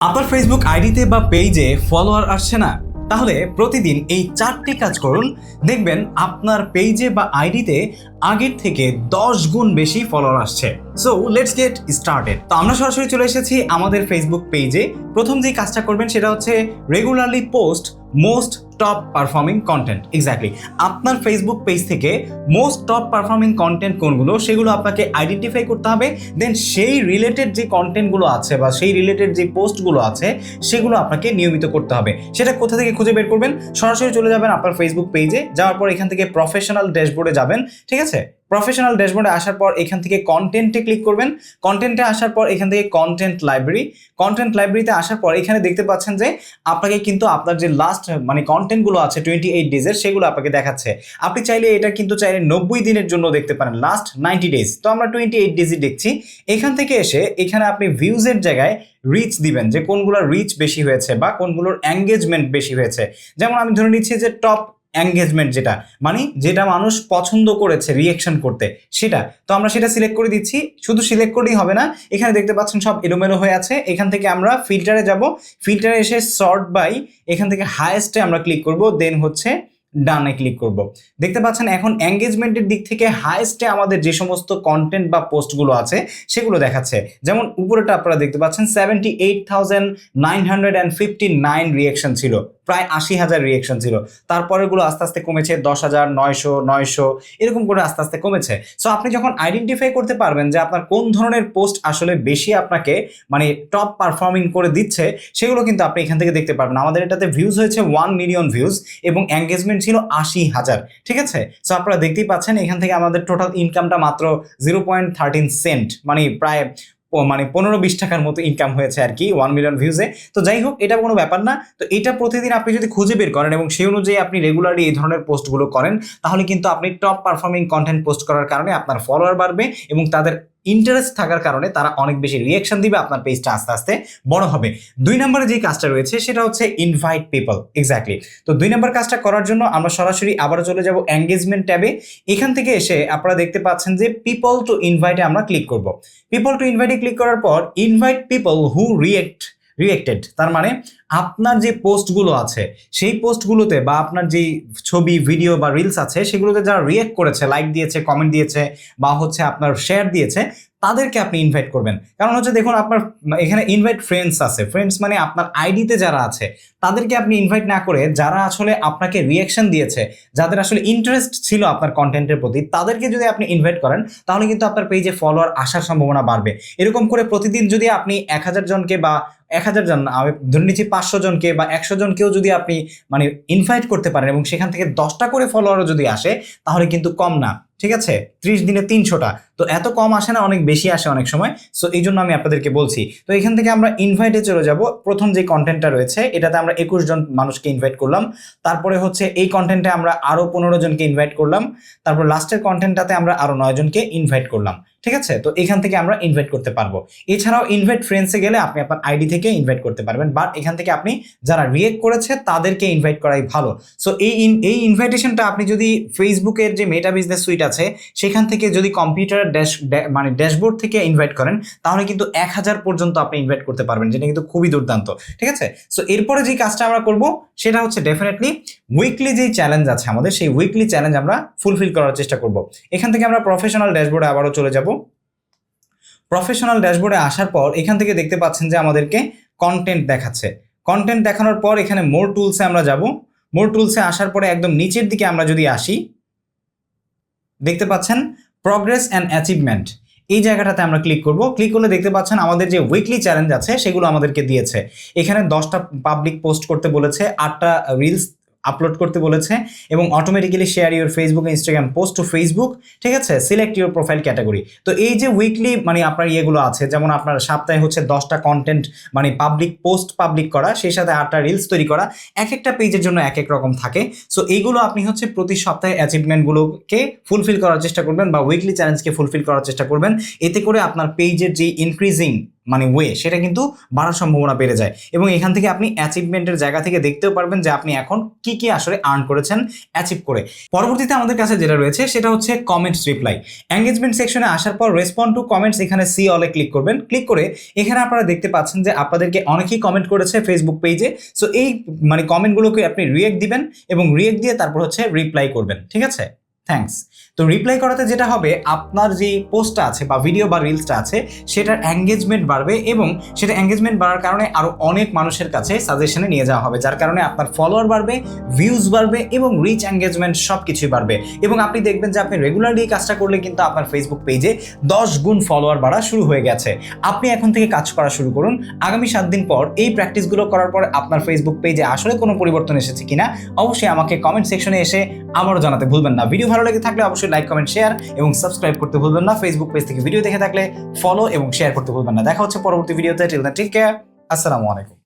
আপনার ফেসবুক আইডিতে বা পেজে ফলোয়ার আসছে না, তাহলে প্রতিদিন এই চারটি কাজ করুন। দেখবেন আপনার পেজে বা আইডিতে আগের থেকে দশ গুণ বেশি ফলোয়ার আসছে। সো লেটস গেট স্টার্টেড তো আমরা সরাসরি চলে এসেছি আমাদের ফেসবুক পেজে প্রথম যে কাজটা করবেন সেটা হচ্ছে regularly post most top performing content exactly আপনার ফেসবুক পেজ থেকে মোস্ট টপ পারফর্মিং কন্টেন্ট কোনগুলো, সেগুলো আপনাকে আইডেন্টিফাই করতে হবে দেন সেই রিলেটেড যে কন্টেন্টগুলো আছে বা সেই রিলেটেড যে পোস্টগুলো আছে, সেগুলো আপনাকে নিয়মিত করতে হবে। সেটা কোথা থেকে খুঁজে বের করবেন? সরাসরি চলে যাবেন আপনার ফেসবুক পেজে যাওয়ার পর এখান থেকে প্রফেশনাল ড্যাশবোর্ডে যাবেন, ঠিক আছে? প্রফেশনাল ড্যাশবোর্ডে আসার পর এখান থেকে কন্টেন্টে ক্লিক করবেন। কন্টেন্টে আসার পর এখান থেকে কন্টেন্ট লাইব্রেরি কন্টেন্ট লাইব্রেরিতে আসার পর এখানে দেখতে পাচ্ছেন যে আপনাকে কিন্তু আপনার যে লাস্ট মানে কন্টেন্টগুলো আছে টোয়েন্টি এইট ডেজের সেগুলো আপনাকে দেখাচ্ছে। আপনি চাইলে এটা কিন্তু চাইলে নব্বই দিনের জন্য দেখতে পারেন লাস্ট নাইনটি ডেজ তো আমরা টোয়েন্টি এইট ডেজই দেখছি। এখান থেকে এসে এখানে আপনি ভিউজের জায়গায় রিচ দিবেন, যে কোনগুলোর রিচ বেশি হয়েছে বা কোনগুলোর এঙ্গেজমেন্ট বেশি হয়েছে। যেমন আমি ধরে নিচ্ছি যে টপ এঙ্গেজমেন্ট যেটা মানে যেটা মানুষ পছন্দ করেছে রিয়েকশন করতে, সেটা। তো আমরা সেটা সিলেক্ট করে দিচ্ছি, শুধু সিলেক্ট করেই হবে না, এখানে দেখতে পাচ্ছেন সব এলোমেলো হয়ে আছে, এখান থেকে আমরা ফিল্টারে যাব ফিল্টারে এসে শর্ট বাই এখান থেকে হায়েস্টে আমরা ক্লিক করব দেন হচ্ছে ডানে ক্লিক করব। দেখতে পাচ্ছেন এখন এঙ্গেজমেন্টের দিক থেকে হায়েস্টে আমাদের যে সমস্ত কন্টেন্ট বা পোস্টগুলো আছে, সেগুলো দেখাচ্ছে। যেমন উপরেটা আপনারা দেখতে পাচ্ছেন seventy eight thousand nine hundred and fifty nine reaction ছিল, প্রায় আশি হাজার রিয়েকশন ছিল। তারপরেগুলো আস্তে আস্তে কমেছে, দশ হাজার নয়শো নয়শো, এরকম করে আস্তে আস্তে কমেছে। সো আপনি যখন আইডেন্টিফাই করতে পারবেন যে আপনার কোন ধরনের পোস্ট আসলে বেশি আপনাকে মানে টপ পারফর্মিং করে দিচ্ছে, সেগুলো কিন্তু আপনি এখান থেকে দেখতে পারবেন। আমাদের এটাতে ভিউজ হয়েছে ওয়ান মিলিয়ন ভিউজ এবং এঙ্গেজমেন্ট ছিল আশি হাজার, ঠিক আছে? সো আপনারা দেখতেই পাচ্ছেন এখান থেকে আমাদের টোটাল ইনকামটা মাত্র জিরো পয়েন্ট থার্টিন সেন্ট মানে প্রায় মানে পনেরো বিশ টাকার মতো ইনকাম হয়েছে আর কি ওয়ান মিলিয়ন ভিউজে তো যাই হোক, এটা কোনো ব্যাপার না। তো এটা প্রতিদিন আপনি যদি খুঁজে বের করেন এবং সেই অনুযায়ী আপনি রেগুলারলি এই ধরনের পোস্টগুলো করেন, তাহলে কিন্তু আপনি টপ পারফর্মিং কন্টেন্ট পোস্ট করার কারণে আপনার ফলোয়ার বাড়বে এবং তাদের ইন্টারেস্ট থাকার কারণে তারা অনেক বেশি রিয়েকশন দিবে আপনার পেজটা আস্তে আস্তে বড় হবে। দুই নম্বরে যে কাজটা রয়েছে সেটা হচ্ছে ইনভাইট পিপল এক্স্যাক্টলি তো দুই নম্বর কাজটা করার জন্য আমরা সরাসরি আবার চলে যাব এঙ্গেজমেন্ট ট্যাবে। এখান থেকে এসে আপনারা দেখতে পাচ্ছেন যে পিপল টু ইনভাইটে আমরা ক্লিক করব। পিপল টু ইনভাইটে ক্লিক করার পর invite people who react reacted তার মানে আপনার যে পোস্টগুলো আছে, সেই পোস্টগুলোতে বা আপনার যে ছবি ভিডিও বা রিলস আছে, সেগুলোতে যারা রিয়েক্ট করেছে লাইক দিয়েছে কমেন্ট দিয়েছে বা হচ্ছে আপনার শেয়ার দিয়েছে তাদেরকে আপনি ইনভাইট করবেন। কারণ হচ্ছে দেখুন, আপনার, এখানে ইনভাইট ফ্রেন্ডস আছে। ফ্রেন্ডস মানে আপনার আইডিতে যারা আছে, তাদেরকে আপনি ইনভাইট না করে যারা আসলে আপনাকে রিয়েকশন দিয়েছে, যাদের আসলে ইন্টারেস্ট ছিল আপনার কন্টেন্টের প্রতি, তাদেরকে যদি আপনি ইনভাইট করেন, তাহলে কিন্তু আপনার পেজে ফলোয়ার আসার সম্ভাবনা বাড়বে। এরকম করে প্রতিদিন যদি আপনি এক হাজার জনকে বা এক হাজার জন, আমি ধরে নিচ্ছি পাঁচশো জনকে বা একশো জনকেও যদি আপনি মানে ইনভাইট করতে পারেন এবং সেখান থেকে দশটা করে ফলোয়ারও যদি আসে, তাহলে কিন্তু কম না। ঠিক আছে? ত্রিশ দিনে তিনশোটা। তো এত কম আসে না, অনেক বেশি আসে অনেক সময়। সো এই জন্য আমি আপনাদেরকে বলছি। তো এখান থেকে আমরা ইনভাইটে চলে যাব। প্রথম যে কন্টেন্টটা রয়েছে, এটাতে আমরা একুশ জন মানুষকে ইনভাইট করলাম। তারপরে হচ্ছে এই কন্টেন্টে আমরা আরও পনেরো জনকে ইনভাইট করলাম। তারপর লাস্টের কন্টেন্টটাতে আমরা আরও নয় জনকে ইনভাইট করলাম। ঠিক আছে? তো এখান থেকে আমরা ইনভাইট করতে পারব। এছাড়াও ইনভাইট ফ্রেন্ডসে গেলে আপনি আপনার আইডি থেকে ইনভাইট করতে পারবেন। বাট এখান থেকে আপনি যারা রিয়েক্ট করেছে, তাদেরকে ইনভাইট করাই ভালো। সো এই এই ইনভাইটেশনটা আপনি যদি ফেসবুকের যে মেটা বিজনেস সুইট আছে, সেখান থেকে যদি কম্পিউটার ড্যাশ মানে ড্যাশবোর্ড থেকে ইনভাইট করেন, তাহলে কিন্তু এক হাজার পর্যন্ত আপনি ইনভাইট করতে পারবেন, যেটা কিন্তু খুবই দুর্দান্ত। ঠিক আছে? সো এরপরে যে কাজটা আমরা করব, সেটা হচ্ছে ডেফিনেটলি উইকলি যেই চ্যালেঞ্জ আছে আমাদের, সেই উইকলি চ্যালেঞ্জ আমরা ফুলফিল করার চেষ্টা করব। এখান থেকে আমরা প্রফেশনাল ড্যাশবোর্ডে আবারও চলে যাব। প্রফেশনাল ড্যাশবোর্ডে আসার পর এখান থেকে দেখতে পাচ্ছেন যে আমাদেরকে কন্টেন্ট দেখাচ্ছে। কন্টেন্ট দেখানোর পর এখানে মোর টুলসে আমরা যাব। মোর টুলসে আসার পরে একদম নিচের দিকে আমরা যদি আসি, দেখতে পাচ্ছেন প্রগ্রেস অ্যান্ড অ্যাচিভমেন্ট এই জায়গাটাতে আমরা ক্লিক করব। ক্লিক করলে দেখতে পাচ্ছেন আমাদের যে উইকলি চ্যালেঞ্জ আছে সেগুলো আমাদেরকে দিয়েছে। এখানে দশটা পাবলিক পোস্ট করতে বলেছে, আটটা রিলস আপলোড করতে বলেছে এবং automatically share your Facebook Instagram post to Facebook ঠিক আছে? সিলেক্ট ইউর প্রোফাইল ক্যাটাগরি তো এই যে উইকলি মানে আপনার ইয়েগুলো আছে, যেমন আপনার সপ্তাহে হচ্ছে দশটা কন্টেন্ট মানে পাবলিক পোস্ট পাবলিক করা, সেই সাথে আটটা রিলস তৈরি করা এক একটা পেজের জন্য এক এক রকম থাকে। সো এইগুলো আপনি হচ্ছে প্রতি সপ্তাহে অ্যাচিভমেন্টগুলোকে ফুলফিল করার চেষ্টা করবেন বা উইকলি চ্যালেঞ্জকে ফুলফিল করার চেষ্টা করবেন। এতে করে আপনার পেজের যে ইনক্রিজিং মানে ওয়ে সেটা কিন্তু বাড়ার সম্ভাবনা বেড়ে যায়। এবং এখান থেকে আপনি অ্যাচিভমেন্টের জায়গা থেকে দেখতেও পারবেন যে আপনি এখন কি কি আসলে আর্ন করেছেন অ্যাচিভ করে। পরবর্তীতে আমাদের কাছে যেটা রয়েছে, সেটা হচ্ছে কমেন্টস রিপ্লাই এঙ্গেজমেন্ট সেকশনে আসার পর রেসপন্ড টু কমেন্টস এখানে সি অলে ক্লিক করবেন। ক্লিক করে এখানে আপনারা দেখতে পাচ্ছেন যে আপনাদেরকে অনেকেই কমেন্ট করেছে ফেসবুক পেজে সো এই মানে কমেন্টগুলোকে আপনি রিয়েক্ট দিবেন এবং রিয়েক্ট দিয়ে তারপর হচ্ছে রিপ্লাই করবেন। ঠিক আছে? থ্যাঙ্কস তো রিপ্লাই করাতে যেটা হবে, আপনার যে পোস্টটা আছে বা ভিডিও বা রিলসটা আছে, সেটার এঙ্গেজমেন্ট বাড়বে এবং সেটা এঙ্গেজমেন্ট বাড়ার কারণে আরও অনেক মানুষের কাছে সাজেশনে নিয়ে যাওয়া হবে, যার কারণে আপনার ফলোয়ার বাড়বে ভিউজ বাড়বে এবং রিচ এঙ্গেজমেন্ট সব কিছুই বাড়বে। এবং আপনি দেখবেন যে আপনি রেগুলারলি কাজটা করলে কিন্তু আপনার ফেসবুক পেজে দশ গুণ ফলোয়ার বাড়া শুরু হয়ে গেছে। আপনি এখন থেকে কাজ করা শুরু করুন। আগামী সাত দিন পর এই প্র্যাকটিসগুলো করার পর আপনার ফেসবুক পেজে আসলে কোনো পরিবর্তন এসেছে কিনা, অবশ্যই আমাকে কমেন্ট সেকশনে এসে আমারও জানাতে ভুলবেন না। ভিডিও ভালো লেগে থাকলে অবশ্যই লাইক কমেন্ট শেয়ার এবং সাবস্ক্রাইব করতে ভুলবেন না। ফেসবুক পেজ থেকে ভিডিও দেখে থাকলে ফলো এবং শেয়ার করতে ভুলবেন না। দেখা হচ্ছে পরবর্তী ভিডিওতে টিল টেক কেয়ার আসসালামু আলাইকুম।